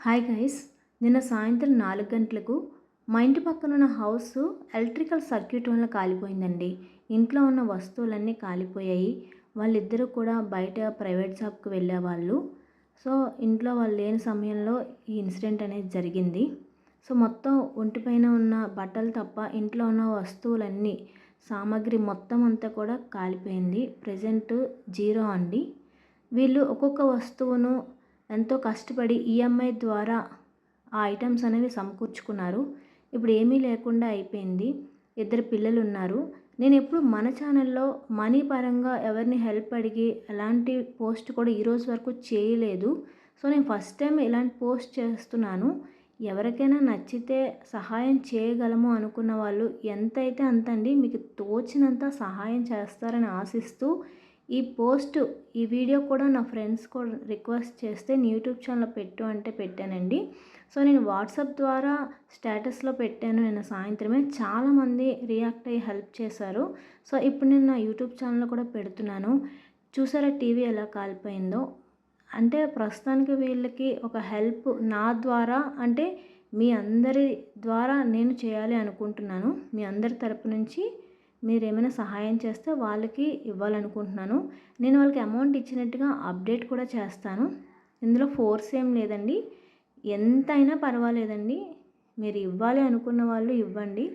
Hi guys నిన్న సాయంత్రం నాలుగు గంటలకు మా ఇంటి పక్కన ఉన్న హౌస్ ఎలక్ట్రికల్ సర్క్యూట్ వల్ల కాలిపోయిందండి. ఇంట్లో ఉన్న వస్తువులన్నీ కాలిపోయాయి. వాళ్ళిద్దరూ కూడా బయట ప్రైవేట్ షాప్కి వెళ్ళేవాళ్ళు. సో ఇంట్లో వాళ్ళు లేని సమయంలో ఈ ఇన్సిడెంట్ అనేది జరిగింది. సో మొత్తం ఒంటిపైన ఉన్న బట్టలు తప్ప ఇంట్లో ఉన్న వస్తువులన్నీ సామాగ్రి మొత్తం అంతా కూడా కాలిపోయింది. ప్రజెంట్ జీరో అండి. వీళ్ళు ఒక్కొక్క వస్తువును ఎంతో కష్టపడి ఈఎంఐ ద్వారా ఆ ఐటమ్స్ అనేవి సమకూర్చుకున్నారు. ఇప్పుడు ఏమీ లేకుండా అయిపోయింది. ఇద్దరు పిల్లలు ఉన్నారు నేను ఎప్పుడు మన ఛానల్లో మనీ పరంగా ఎవరిని హెల్ప్ అడిగి ఎలాంటి పోస్ట్ కూడా ఈరోజు వరకు చేయలేదు. సో నేను ఫస్ట్ టైం ఇలాంటి పోస్ట్ చేస్తున్నాను. ఎవరికైనా నచ్చితే సహాయం చేయగలము అనుకున్న వాళ్ళు ఎంతైతే అంతండి మీకు తోచినంత సహాయం చేస్తారని ఆశిస్తూ ఈ పోస్ట్ ఈ వీడియో కూడా నా ఫ్రెండ్స్ కూడా రిక్వెస్ట్ చేస్తే నేను యూట్యూబ్ ఛానల్లో పెట్టు అంటే పెట్టానండి. సో నేను వాట్సాప్ ద్వారా స్టేటస్లో పెట్టాను. నిన్న సాయంత్రమే చాలామంది రియాక్ట్ అయ్యి హెల్ప్ చేశారు. సో ఇప్పుడు నేను నా యూట్యూబ్ ఛానల్లో కూడా పెడుతున్నాను. చూసారా టీవీ ఎలా కాలిపోయిందో? అంటే ప్రస్తుతానికి వీళ్ళకి ఒక హెల్ప్ నా ద్వారా అంటే మీ అందరి ద్వారా నేను చేయాలి అనుకుంటున్నాను. మీ అందరి తరపు నుంచి మీరు ఏమైనా సహాయం చేస్తే వాళ్ళకి ఇవ్వాలనుకుంటున్నాను. నేను వాళ్ళకి అమౌంట్ ఇచ్చినట్టుగా అప్డేట్ కూడా చేస్తాను. ఇందులో ఫోర్స్ ఏం లేదండి. ఎంతైనా పర్వాలేదండి. మీరు ఇవ్వాలి అనుకున్న వాళ్ళు ఇవ్వండి.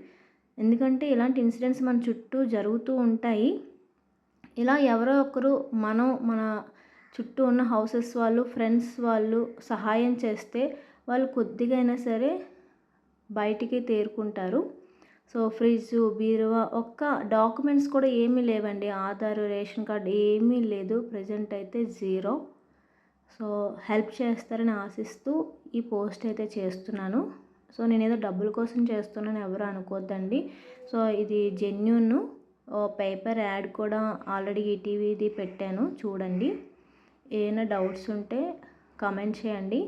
ఎందుకంటే ఇలాంటి ఇన్సిడెంట్స్ మన చుట్టూ జరుగుతూ ఉంటాయి. ఇలా ఎవరో ఒకరు మనం మన చుట్టూ ఉన్న హౌసెస్ వాళ్ళు ఫ్రెండ్స్ వాళ్ళు సహాయం చేస్తే వాళ్ళు కొద్దిగైనా సరే బయటికి తేరుకుంటారు. సో ఫ్రిడ్జ్ బీరువా ఒక్క డాక్యుమెంట్స్ కూడా ఏమీ లేవండి. ఆధార్ రేషన్ కార్డ్ ఏమీ లేదు. ప్రజెంట్ అయితే జీరో. సో హెల్ప్ చేస్తారని ఆశిస్తూ ఈ పోస్ట్ అయితే చేస్తున్నాను. సో నేను ఏదో డబ్బుల కోసం చేస్తున్నాను ఎవరు అనుకోద్దండి. సో ఇది జెన్యున్. పేపర్ యాడ్ కూడా ఆల్రెడీ ఈటీవీది పెట్టాను. చూడండి. ఏమైనా డౌట్స్ ఉంటే కమెంట్ చేయండి.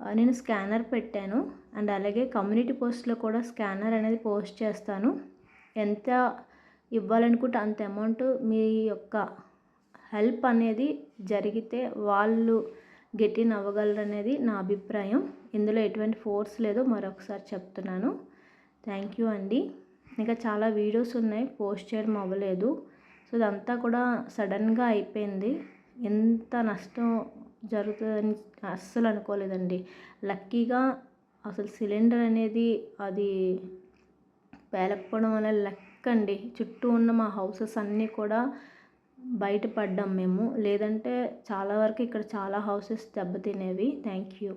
నేను స్కానర్ పెట్టాను. అండ్ అలాగే కమ్యూనిటీ పోస్ట్లో కూడా స్కానర్ అనేది పోస్ట్ చేస్తాను. ఎంత ఇవ్వాలనుకుంటే అంత అమౌంట్ మీ యొక్క హెల్ప్ అనేది జరిగితే వాళ్ళు గెటిన్ అవ్వగలరు అనేది నా అభిప్రాయం. ఇందులో ఎటువంటి ఫోర్స్ లేదో మరొకసారి చెప్తున్నాను. థ్యాంక్ యూ అండి. ఇంకా చాలా వీడియోస్ ఉన్నాయి. పోస్ట్ చేయడం అవ్వలేదు. సో ఇదంతా కూడా సడన్గా అయిపోయింది. ఎంత నష్టం జరుగుతుందని అస్సలు అనుకోలేదండి. లక్కీగా అసలు సిలిండర్ అనేది అది పేలకపోవడం వల్ల లక్ అండి. చుట్టూ ఉన్న మా హౌసెస్ అన్నీ కూడా బయటపడ్డాం మేము. లేదంటే చాలా వరకు ఇక్కడ చాలా హౌసెస్ దెబ్బతినేవి. Thank you